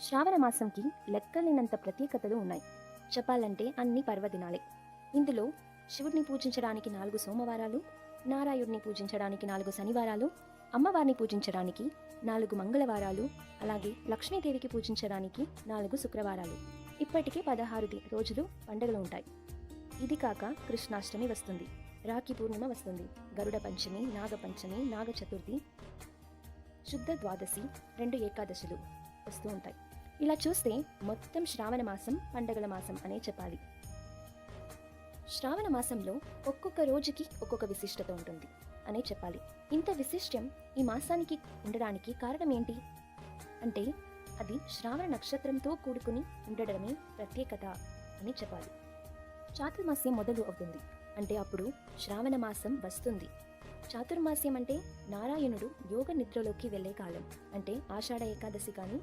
శ్రావణ మాసంకి లెక్కలేనంత ప్రత్యేకతలు ఉన్నాయి. చెప్పాలంటే అన్ని పర్వదినాలే. ఇందులో శివుడిని పూజించడానికి నాలుగు సోమవారాలు నారాయుడిని పూజించడానికి నాలుగు శనివారాలు అమ్మవారిని పూజించడానికి నాలుగు మంగళవారాలు అలాగే లక్ష్మీదేవికి పూజించడానికి నాలుగు శుక్రవారాలు. ఇప్పటికే పదహారు రోజులు పండుగలు ఉంటాయి. ఇది కాక కృష్ణాష్టమి వస్తుంది. రాఖీ పూర్ణిమ వస్తుంది. గరుడ పంచమి నాగ పంచమి నాగ చతుర్థి శుద్ధ ద్వాదశి రెండు ఏకాదశులు. వస్తూ ఉంటాయి. ఇలా చూస్తే మొత్తం శ్రావణ మాసం పండగల మాసం అనే చెప్పాలి. శ్రావణ మాసంలో ఒక్కొక్క రోజుకి ఒక్కొక్క విశిష్టత ఉంటుంది అనే చెప్పాలి. ఇంత విశిష్టం ఈ మాసానికి ఉండడానికి కారణం ఏంటి? అంటే అది శ్రావణ నక్షత్రంతో కూడుకుని ఉండడమే ప్రత్యేకత అని చెప్పాలి. చాతుర్మాస్యం మొదలు అవుతుంది. అంటే అప్పుడు శ్రావణ మాసం వస్తుంది. చాతుర్మాస్యం అంటే నారాయణుడు యోగ నిద్రలోకి వెళ్ళే కాలం. అంటే ఆషాఢ ఏకాదశి కానీ